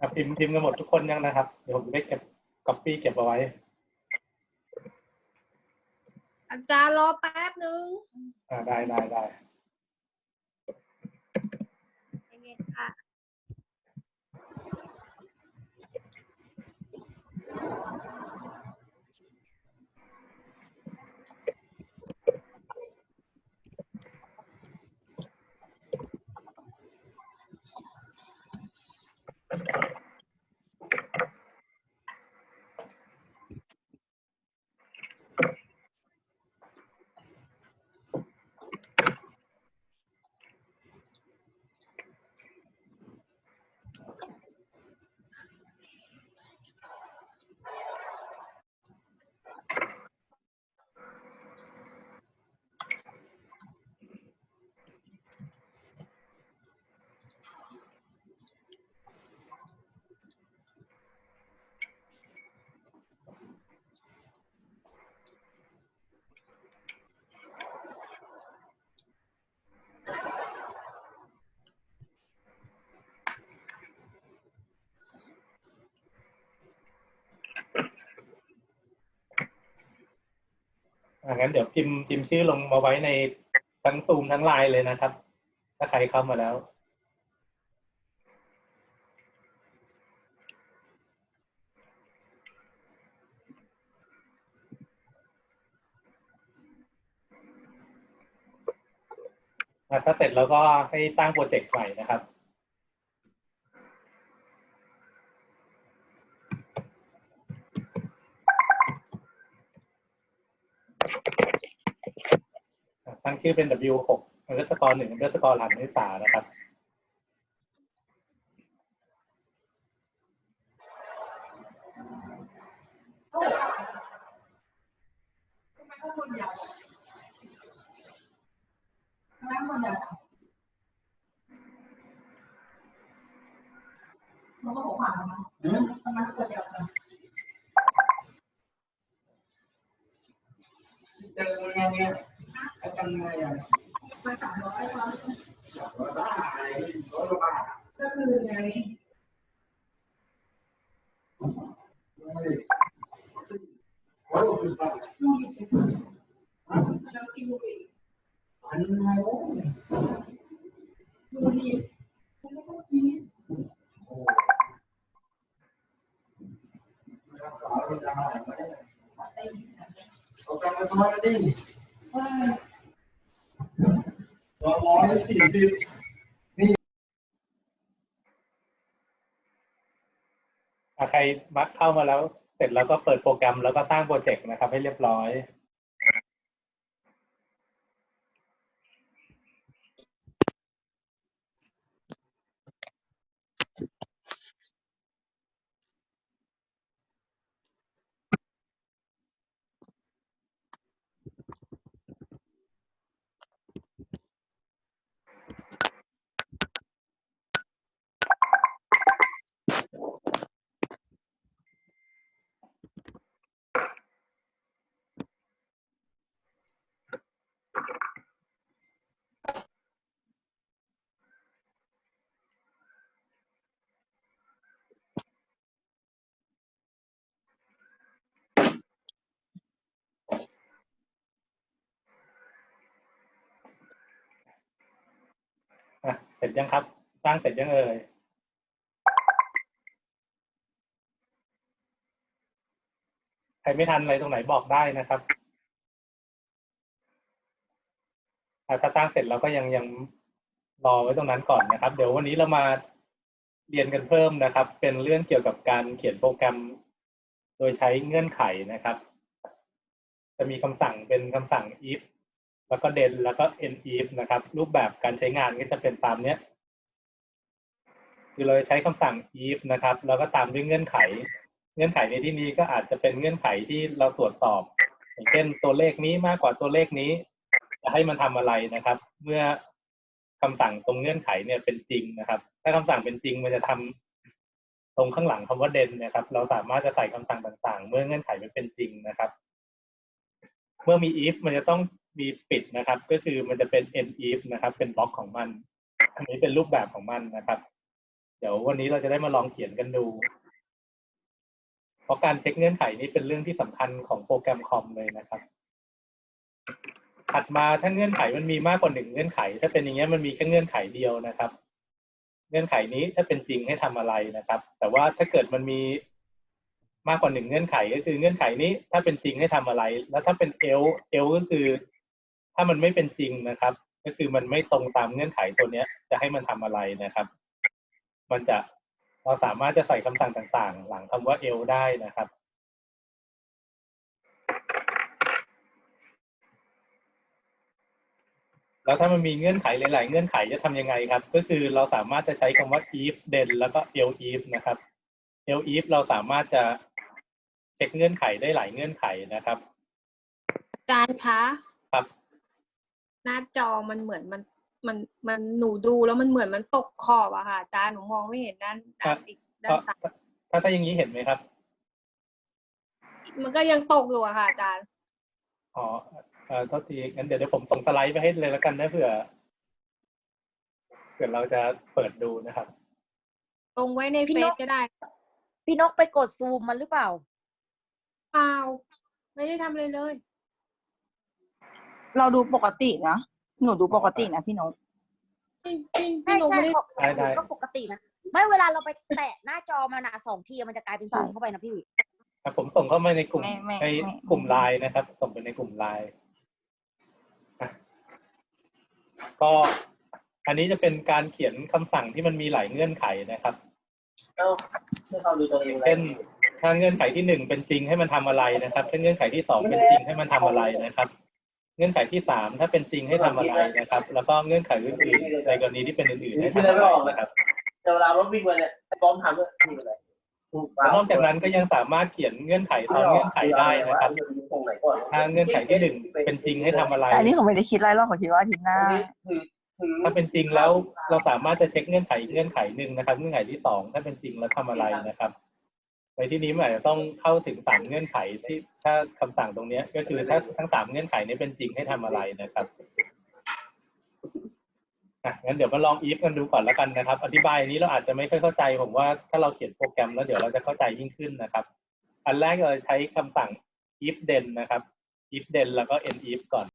อะพิมพ์พิมพ์กันหมดทุกคนยังนะครับ เดี๋ยวผมจะได้เก็บก๊อปปี้เก็บเอาไว้อาจารย์รอแป๊บนึง อ่าได้ได้ได้ งั้นเดี๋ยวพิมพ์พิมพ์ชื่อลงมาไว้ในทั้งซูมทั้งไลน์เลยนะครับ ถ้าใครเข้ามาแล้วถ้าเสร็จแล้วก็ให้ตั้งโปรเจกต์ใหม่นะครับ ตั้งชื่อเป็น W6 อันเดอร์สกอร์หนึ่งอันเดอร์สกอร์หลังนิสานะครับมข้างบนยาวทำไมข้างนมันก็หกขาแล้วมั้งทำไมข้างบนย ก็คือไง ร้อยกว่าปีป่ะ ลูกดิบแล้วกินลูกดิบ อันไหนโอ้ ลูกดิบมันไม่ต้องกิน โหรักษาไม่ได้ไม่ได้ ไป เอาตังค์มาทอนดิ เออ ร้อยสี่สิบใครมักเข้ามาแล้ว เสร็จแล้วก็เปิดโปรแกรมแล้วก็สร้างโปรเจกต์นะครับ ให้เรียบร้อย ร็จยังครับ สร้างเสร็จยังเอ่ยใครไม่ทันอะไรตรงไหนบอกได้นะครับถ้าสร้างเสร็จเราก็ยังยังรอไว้ตรงนั้นก่อนนะครับ เดี๋ยววันนี้เรามาเรียนกันเพิ่มนะครับ เป็นเรื่องเกี่ยวกับการเขียนโปรแกรม โดยใช้เงื่อนไขนะครับ จะมีคำสั่งเป็นคำสั่ง if แล้วก็ den แล้วก็ n if นะครับ รูปแบบการใช้งานก็จะเป็นตามเนี้ย คือเราจะใช้คำสั่ง if นะครับ แล้วก็ตามด้วยเงื่อนไข เงื่อนไขในที่นี้ก็อาจจะเป็นเงื่อนไขที่เราตรวจสอบ อย่างเช่นตัวเลขนี้มากกว่าตัวเลขนี้ จะให้มันทำอะไรนะครับ เมื่อคำสั่งตรงเงื่อนไขเนี่ยเป็นจริงนะครับ ถ้าคำสั่งเป็นจริงมันจะทำตรงข้างหลังคำว่า den นะครับ เราสามารถจะใส่คำสั่งต่างๆ เมื่อเงื่อนไขมันเป็นจริงนะครับ เมื่อมี if มันจะต้อง มีปิดนะครับ ก็คือมันจะเป็น end if นะครับ เป็นบล็อกของมัน อันนี้เป็นรูปแบบของมันนะครับ เดี๋ยววันนี้เราจะได้มาลองเขียนกันดู เพราะการเช็คเงื่อนไขนี้เป็นเรื่องที่สำคัญของโปรแกรมคอมเลยนะครับ ถัดมาถ้าเงื่อนไขมันมีมากกว่าหนึ่งเงื่อนไข ถ้าเป็นอย่างเงี้ยมันมีแค่เงื่อนไขเดียวนะครับ เงื่อนไขนี้ถ้าเป็นจริงให้ทำอะไรนะครับ แต่ว่าถ้าเกิดมันมีมากกว่าหนึ่งเงื่อนไขก็คือเงื่อนไขนี้ถ้าเป็นจริงให้ทำอะไร แล้วถ้าเป็นเอลเอลก็คือ ถ้ามันไม่เป็นจริงนะครับ ก็คือมันไม่ตรงตามเงื่อนไขตัวเนี้ย จะให้มันทำอะไรนะครับ มันจะเราสามารถจะใส่คำสั่งต่างๆ หลังคำว่าเอลได้นะครับแล้วถ้ามันมีเงื่อนไขหลาย ๆ เงื่อนไขจะทำยังไงครับ ก็คือเราสามารถจะใช้คำว่า if then แล้วก็ else if นะครับ else if เราสามารถจะเช็คเงื่อนไขได้หลายเงื่อนไขนะครับอาจารย์คะครับ หน้าจอมันเหมือนมันมันมันหนูดูแล้วมันเหมือนมันตกขอบอะค่ะอาจารย์หนูมองไม่เห็นด้านด้านอีกด้านซ้ายถ้าถ้าอย่างนี้เห็นไหมครับ มันก็ยังตกอยู่อะค่ะอาจารย์อ๋อเอ่อโทษทีงั้นเดี๋ยวเดี๋ยวผมส่งสไลด์ไปให้เลยแล้วกันนะเผื่อเผื่อเราจะเปิดดูนะครับ ตรงไว้ในพี่เฟนซก ก็ได้พี่นกไปกดซูมมันหรือเปล่า เปล่าไม่ได้ทำเลยเลย เราดูปกตินะหนูดูปกตินะพี่นกจริงจริงใช่หนูใช่ไม่ได้ของได้ได้ก็ปกตินะ ไม่เวลาเราไปแตะหน้าจอมันอะสองทีมันจะกลายเป็นซูมเข้าไปนะพี่อะผมส่งเข้ามาในกลุ่มไม่ไม่ในไม่กลุ่มไลน์นะครับ ส่งไปในกลุ่มไลน์อะก็อันนี้จะเป็นการเขียนคำสั่งที่มันมีหลายเงื่อนไขนะครับให้เขาดูตัวเองเช่นถ้าเงื่อนไขที่หนึ่งเป็นจริงให้มันทำอะไรนะครับถ้าเงื่อนไขที่สองเป็นจริงให้มันทำอะไรนะครับเงื่อนไขที่สามถ้าเป็นจริงให้ทำอะไรนะครับ แล้วก็เงื่อนไขอื่นๆในกรณีที่เป็นอื่นๆให้ทำอะไรนะครับแต่เวลารถวิ่งมาเนี่ยป้อมทำด้วยนี่เป็นไรแล้วนอกจากนั้นก็ยังสามารถเขียนเงื่อนไขซ้อนเงื่อนไขได้นะครับตรงไหนก่อนถ้าเงื่อนไขที่หนึ่งเป็นจริงให้ทำอะไรแต่อันนี้เขาไม่ได้คิดอะไรหรอกเขาคิดว่าอาทิตย์หน้าถือถือถ้าเป็นจริงแล้วเราสามารถจะเช็คเงื่อนไขอีกเงื่อนไขหนึ่งนะครับ เงื่อนไขที่สองถ้าเป็นจริงแล้วทำอะไรนะครับ ในที่นี้มันอาจจะต้องเข้าถึงสามเงื่อนไขที่ถ้าคำสั่งตรงเนี้ย ก็คือถ้าทั้งสามเงื่อนไขนี้เป็นจริงให้ทำอะไรนะครับอะงั้นเดี๋ยวมาลอง if กันดูก่อนแล้วกันนะครับ อธิบายนนี้เราอาจจะไม่ค่อยเข้าใจผมว่าถ้าเราเขียนโปรแกรมแล้วเดี๋ยวเราจะเข้าใจยิ่งขึ้นนะครับ อันแรกเราจะใช้คำสั่ง if then นะครับ if then แล้วก็ end if ก่อน